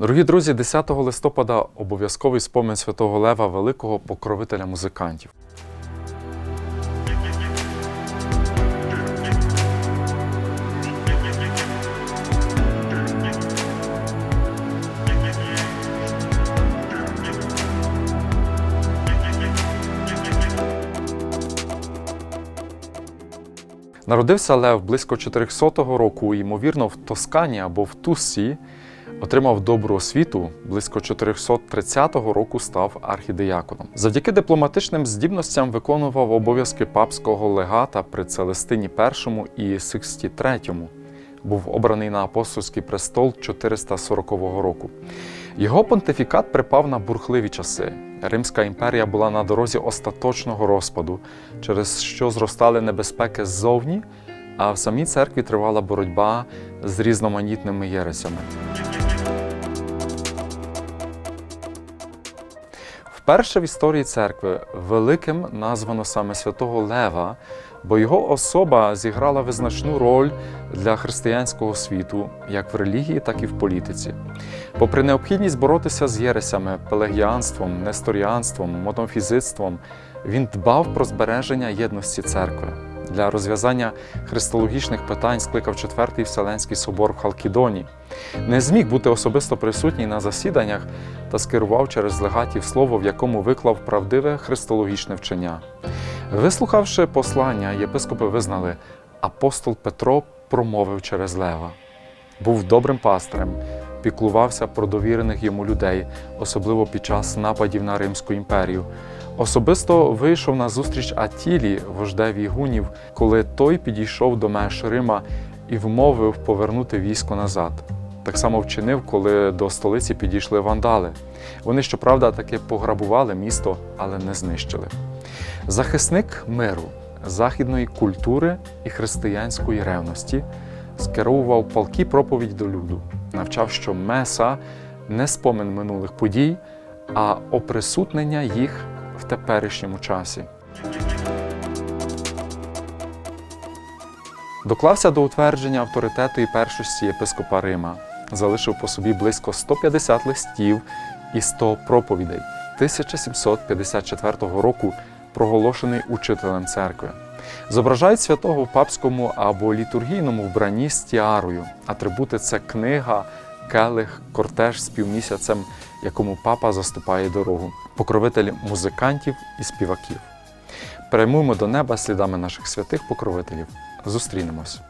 Дорогі друзі, 10 листопада обов'язковий спомин святого Лева, великого покровителя музикантів. Народився Лев близько 400 року, ймовірно, в Тоскані або в Туссі. Отримав добру освіту, близько 430 року став архідеяконом. Завдяки дипломатичним здібностям виконував обов'язки папського легата при Целестині І і Сиксті III. Був обраний на апостольський престол 440 року. Його понтифікат припав на бурхливі часи. Римська імперія була на дорозі остаточного розпаду, через що зростали небезпеки ззовні, а в самій церкві тривала боротьба з різноманітними єресями. Вперше в історії церкви великим названо саме святого Лева, бо його особа зіграла визначну роль для християнського світу, як в релігії, так і в політиці. Попри необхідність боротися з єресями, пелагіанством, несторіанством, мотофізицтвом, він дбав про збереження єдності церкви. Для розв'язання христологічних питань скликав Четвертий Вселенський собор в Халкідоні. Не зміг бути особисто присутній на засіданнях та скерував через легатів слово, в якому виклав правдиве христологічне вчення. Вислухавши послання, єпископи визнали, апостол Петро промовив через Лева. Був добрим пастирем, піклувався про довірених йому людей, особливо під час нападів на Римську імперію. Особисто вийшов на зустріч Атілі, вождеві гунів, коли той підійшов до меж Рима і вмовив повернути військо назад. Так само вчинив, коли до столиці підійшли вандали. Вони, щоправда, таки пограбували місто, але не знищили. Захисник миру, західної культури і християнської ревності скеровував палкі проповідь до люду, навчав, що меса не спомин минулих подій, а оприсутнення їх в теперішньому часі. Доклався до утвердження авторитету і першості єпископа Рима, залишив по собі близько 150 листів і 100 проповідей. 1754 року проголошений учителем церкви. Зображають святого в папському або літургійному вбранні з тіарою. Атрибути це книга, келих, кортеж з півмісяцем, якому папа заступає дорогу, покровитель музикантів і співаків. Прямуємо до неба слідами наших святих покровителів. Зустрінемось.